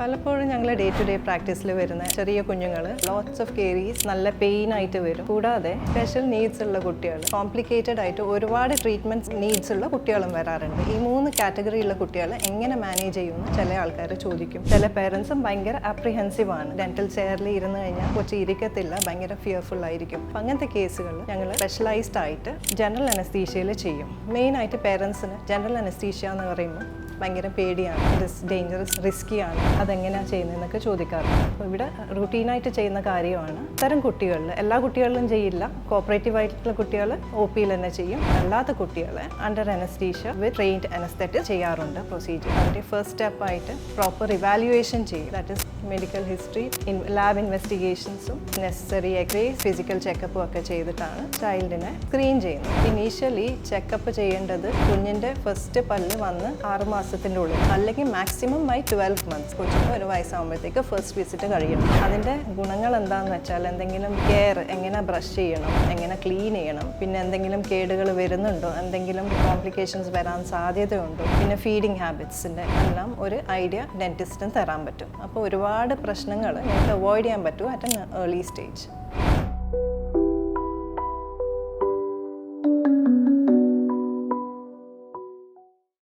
പലപ്പോഴും ഞങ്ങൾ day to day പ്രാക്ടീസിൽ വരുന്ന ചെറിയ കുഞ്ഞുങ്ങൾ ലോട്ട്സ് ഓഫ് കേരീസ് നല്ല പെയിൻ ആയിട്ട് വരും. കൂടാതെ സ്പെഷ്യൽ നീഡ്സ് ഉള്ള കുട്ടികൾ കോംപ്ലിക്കേറ്റഡ് ആയിട്ട് ഒരുപാട് ട്രീറ്റ്മെന്റ് നീഡ്സ് ഉള്ള കുട്ടികളും വരാറുണ്ട്. ഈ മൂന്ന് കാറ്റഗറിയുള്ള കുട്ടികൾ എങ്ങനെ മാനേജ് ചെയ്യുമെന്ന് ചില ആൾക്കാർ ചോദിക്കും. ചില പേരൻസും ഭയങ്കര അപ്രിഹെൻസീവ് ആണ്. ഡെന്റൽ ചെയറിൽ ഇരുന്ന് കഴിഞ്ഞാൽ കൊച്ചി ഇരിക്കത്തില്ല ഭയങ്കര ഫിയർഫുൾ ആയിരിക്കും. അങ്ങനത്തെ കേസുകൾ ഞങ്ങൾ സ്പെഷ്യലൈസ്ഡ് ആയിട്ട് ജനറൽ അനസ്തീഷ്യയിൽ ചെയ്യും. മെയിൻ ആയിട്ട് പേരൻസിന് ജനറൽ അനസ്തീഷ്യ എന്ന് പറയുമ്പോൾ ഭയങ്കര പേടിയാണ്. ഡേഞ്ചറസ് റിസ്കി ആണ്. അതെങ്ങനെയാണ് ചെയ്യുന്നതെന്നൊക്കെ ചോദിക്കാറുണ്ട്. അപ്പോൾ ഇവിടെ റുട്ടീനായിട്ട് ചെയ്യുന്ന കാര്യമാണ്. ഇത്തരം കുട്ടികളിൽ എല്ലാ കുട്ടികളിലും ചെയ്യില്ല. കോപ്പറേറ്റീവ് ആയിട്ടുള്ള കുട്ടികൾ ഒ പിയിൽ തന്നെ ചെയ്യും. അല്ലാത്ത കുട്ടികളെ under anaesthesia with trained anaesthetist ചെയ്യാറുണ്ട് പ്രൊസീജിയർ അതിന്റെ ഫസ്റ്റ് സ്റ്റെപ്പ് ആയിട്ട് പ്രോപ്പർ ഇവാലുവേഷൻ ചെയ്യും. That is medical history in lab ഇൻവെസ്റ്റിഗേഷൻസും necessary എക്സ് ഫിസിക്കൽ ചെക്കപ്പും ഒക്കെ ചെയ്തിട്ടാണ് ചൈൽഡിനെ സ്ക്രീൻ ചെയ്യുന്നത്. ഇനീഷ്യലി ചെക്കപ്പ് ചെയ്യേണ്ടത് കുഞ്ഞിന്റെ ഫസ്റ്റ് പല്ല് വന്ന് ആറ് മാസത്തിന്റെ ഉള്ളിൽ അല്ലെങ്കിൽ മാക്സിമം ബൈ ട്വൽവ് മന്ത്സ് കൊച്ചിന് ഒരു വയസ്സാകുമ്പോഴത്തേക്ക് ഫസ്റ്റ് വിസിറ്റ് കഴിയണം. അതിന്റെ ഗുണങ്ങൾ എന്താണെന്ന് വെച്ചാൽ എന്തെങ്കിലും കെയർ എങ്ങനെ ബ്രഷ് ചെയ്യണം എങ്ങനെ ക്ലീൻ ചെയ്യണം പിന്നെ എന്തെങ്കിലും കേടുകൾ വരുന്നുണ്ടോ എന്തെങ്കിലും കോംപ്ലിക്കേഷൻസ് വരാൻ സാധ്യതയുണ്ടോ പിന്നെ ഫീഡിങ് ഹാബിറ്റ്സിന്റെ എല്ലാം ഒരു ഐഡിയ ഡെന്റിസ്റ്റിന് തരാൻ പറ്റും. അപ്പോൾ ഒരുപാട് പ്രശ്നങ്ങൾ ഞങ്ങൾക്ക് അവോയ്ഡ് ചെയ്യാൻ പറ്റും അറ്റ് എൻ ഏർലി സ്റ്റേജ്